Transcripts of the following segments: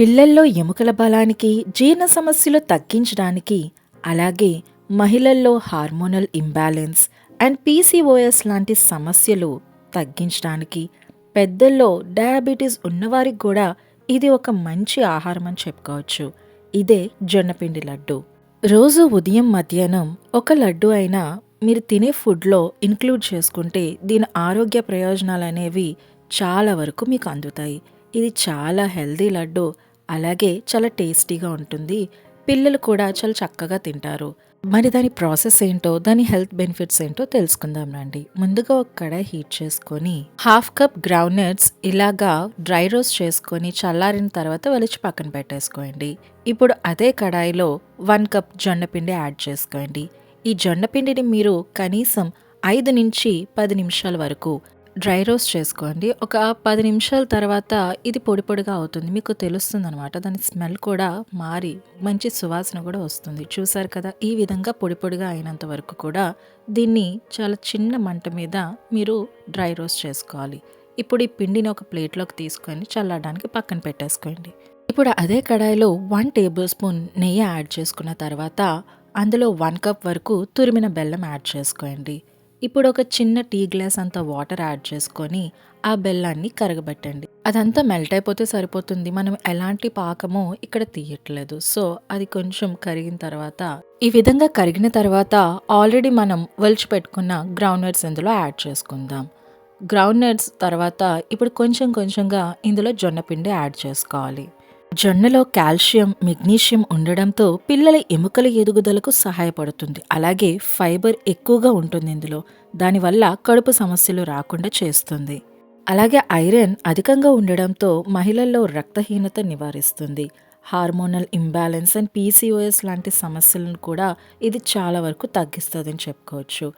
పిల్లల్లో ఎముకల బలానికి జీర్ణ సమస్యలు తగ్గించడానికి అలాగే మహిళల్లో హార్మోనల్ ఇంబ్యాలెన్స్ అండ్ పీసీఓఎస్ లాంటి సమస్యలు తగ్గించడానికి పెద్దల్లో డయాబెటీస్ ఉన్నవారికి కూడా ఇది ఒక మంచి ఆహారం అని చెప్పుకోవచ్చు. ఇదే జొన్నపిండి లడ్డు. రోజు ఉదయం మధ్యాహ్నం ఒక లడ్డు అయినా మీరు తినే ఫుడ్లో ఇంక్లూడ్ చేసుకుంటే దీని ఆరోగ్య ప్రయోజనాలు అనేవి చాలా వరకు మీకు అందుతాయి. ఇది చాలా హెల్దీ లడ్డు. అలాగే చాలా టేస్టీగా ఉంటుంది. పిల్లలు కూడా చాలా చక్కగా తింటారు. మరి దాని ప్రాసెస్ ఏంటో దాని హెల్త్ బెనిఫిట్స్ ఏంటో తెలుసుకుందాం రండి. ముందుగా ఒక కడాయి హీట్ చేసుకొని హాఫ్ కప్ గ్రౌండ్నట్స్ ఇలాగా డ్రై రోస్ట్ చేసుకొని చల్లారిన తర్వాత వలిచి పక్కన పెట్టేసుకోండి. ఇప్పుడు అదే కడాయిలో వన్ కప్ జొన్నపిండి యాడ్ చేసుకోండి. ఈ జొన్నపిండిని మీరు కనీసం ఐదు నుంచి పది నిమిషాల వరకు డ్రై రోస్ట్ చేసుకోండి. ఒక పది నిమిషాల తర్వాత ఇది పొడి పొడిగా అవుతుంది. మీకు తెలుస్తుంది అనమాట దాని స్మెల్ కూడా మారి మంచి సువాసన కూడా వస్తుంది. చూసారు కదా ఈ విధంగా పొడి పొడిగా అయినంత వరకు కూడా దీన్ని చాలా చిన్న మంట మీద మీరు డ్రై రోస్ట్ చేసుకోవాలి. ఇప్పుడు ఈ పిండిని ఒక ప్లేట్లోకి తీసుకొని చల్లడానికి పక్కన పెట్టేసుకోండి. ఇప్పుడు అదే కడాయిలో వన్ టేబుల్ స్పూన్ నెయ్యి యాడ్ చేసుకున్న తర్వాత అందులో వన్ కప్ వరకు తురిమిన బెల్లం యాడ్ చేసుకోండి. ఇప్పుడు ఒక చిన్న టీ గ్లాస్ అంత వాటర్ యాడ్ చేసుకొని ఆ బెల్లాన్ని కరగబెట్టండి. అదంతా మెల్ట్ అయిపోతే సరిపోతుంది. మనం ఎలాంటి పాకము ఇక్కడ తీయట్లేదు. సో అది కొంచెం కరిగిన తర్వాత ఈ విధంగా కరిగిన తర్వాత ఆల్రెడీ మనం వలిచి పెట్టుకున్న గ్రౌండ్ నట్స్ ఇందులో యాడ్ చేసుకుందాం. గ్రౌండ్ నట్స్ తర్వాత ఇప్పుడు కొంచెం కొంచెంగా ఇందులో జొన్నపిండి యాడ్ చేసుకోవాలి. జొన్నలో కాల్షియం మెగ్నీషియం ఉండడంతో పిల్లల ఎముకల ఎదుగుదలకు సహాయపడుతుంది. అలాగే ఫైబర్ ఎక్కువగా ఉంటుంది ఇందులో. దానివల్ల కడుపు సమస్యలు రాకుండా చేస్తుంది. అలాగే ఐరన్ అధికంగా ఉండడంతో మహిళల్లో రక్తహీనత నివారిస్తుంది. హార్మోనల్ ఇంబ్యాలెన్స్ అండ్ పీసీఓఎస్ లాంటి సమస్యలను కూడా ఇది చాలా వరకు తగ్గిస్తుందని చెప్పుకోవచ్చు.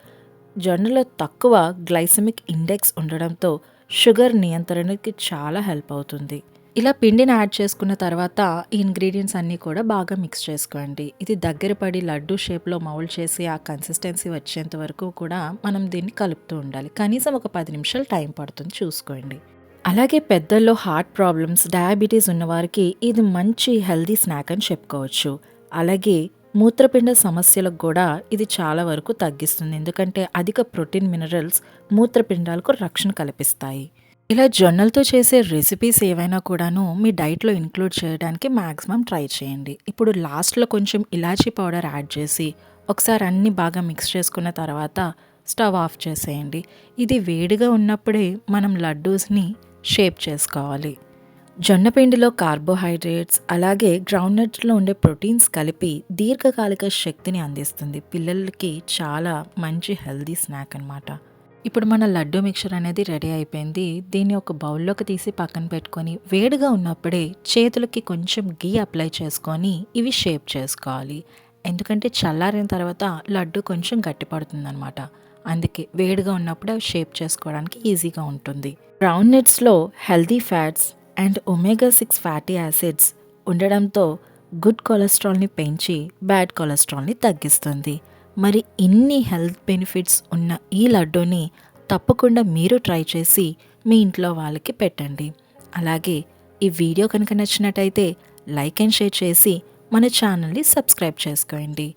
జొన్నలో తక్కువ గ్లైసమిక్ ఇండెక్స్ ఉండడంతో షుగర్ నియంత్రణకి చాలా హెల్ప్ అవుతుంది. ఇలా పిండిని యాడ్ చేసుకున్న తర్వాత ఈ ఇంగ్రీడియంట్స్ అన్నీ కూడా బాగా మిక్స్ చేసుకోండి. ఇది దగ్గర పడి లడ్డు షేప్లో మౌల్డ్ చేసి ఆ కన్సిస్టెన్సీ వచ్చేంత వరకు కూడా మనం దీన్ని కలుపుతూ ఉండాలి. కనీసం ఒక పది నిమిషాలు టైం పడుతుంది చూసుకోండి. అలాగే పెద్దల్లో హార్ట్ ప్రాబ్లమ్స్ డయాబెటీస్ ఉన్నవారికి ఇది మంచి హెల్దీ స్నాక్ అని చెప్పుకోవచ్చు. అలాగే మూత్రపిండ సమస్యలకు కూడా ఇది చాలా వరకు తగ్గిస్తుంది. ఎందుకంటే అధిక ప్రోటీన్ మినరల్స్ మూత్రపిండాలకు రక్షణ కల్పిస్తాయి. ఇలా జొన్నలతో చేసే రెసిపీస్ ఏవైనా కూడాను మీ డైట్లో ఇంక్లూడ్ చేయడానికి మ్యాక్సిమం ట్రై చేయండి. ఇప్పుడు లాస్ట్లో కొంచెం ఇలాచీ పౌడర్ యాడ్ చేసి ఒకసారి అన్ని బాగా మిక్స్ చేసుకున్న తర్వాత స్టవ్ ఆఫ్ చేసేయండి. ఇది వేడిగా ఉన్నప్పుడే మనం లడ్డూస్ని షేప్ చేసుకోవాలి. జొన్నపిండిలో కార్బోహైడ్రేట్స్ అలాగే గ్రౌండ్నట్స్లో ఉండే ప్రోటీన్స్ కలిపి దీర్ఘకాలిక శక్తిని అందిస్తుంది. పిల్లలకి చాలా మంచి హెల్దీ స్నాక్ అనమాట ఇప్పుడు మన లడ్డు మిక్చర్ అనేది రెడీ అయిపోయింది. దీన్ని ఒక బౌల్లోకి తీసి పక్కన పెట్టుకొని వేడిగా ఉన్నప్పుడే చేతులకి కొంచెం గీ అప్లై చేసుకొని ఇవి షేప్ చేసుకోవాలి. ఎందుకంటే చల్లారిన తర్వాత లడ్డు కొంచెం గట్టిపడుతుంది అనమాట అందుకే వేడిగా ఉన్నప్పుడు అవి షేప్ చేసుకోవడానికి ఈజీగా ఉంటుంది. Brown నట్స్లో healthy fats and omega six fatty acids ఉండడంతో గుడ్ కొలెస్ట్రాల్ని పెంచి బ్యాడ్ కొలెస్ట్రాల్ని తగ్గిస్తుంది. మరి ఇన్ని హెల్త్ బెనిఫిట్స్ ఉన్న ఈ లడ్డూని తప్పకుండా మీరు ట్రై చేసి మీ ఇంట్లో వాళ్ళకి పెట్టండి. అలాగే ఈ వీడియో కనుక నచ్చినట్టయితే లైక్ అండ్ షేర్ చేసి మన ఛానల్ని సబ్స్క్రైబ్ చేసుకోండి.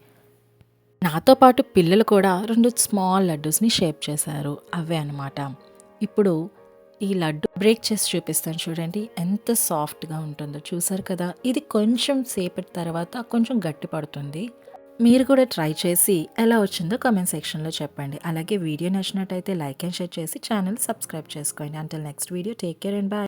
నాతో పాటు పిల్లలు కూడా రెండు స్మాల్ లడ్డూస్ని షేప్ చేశారు. అవే అనమాట ఇప్పుడు ఈ లడ్డు బ్రేక్ చేసి చూపిస్తాను చూడండి. ఎంత సాఫ్ట్గా ఉంటుందో చూసారు కదా? ఇది కొంచెం సేపటి తర్వాత కొంచెం గట్టి పడుతుంది. మీరు కూడా ట్రై చేసి ఎలా వచ్చిందో కామెంట్ సెక్షన్లో చెప్పండి. అలాగే వీడియో నచ్చినట్టయితే లైక్ అండ్ షేర్ చేసి ఛానల్ సబ్స్క్రైబ్ చేసుకోండి. Until next video take care and bye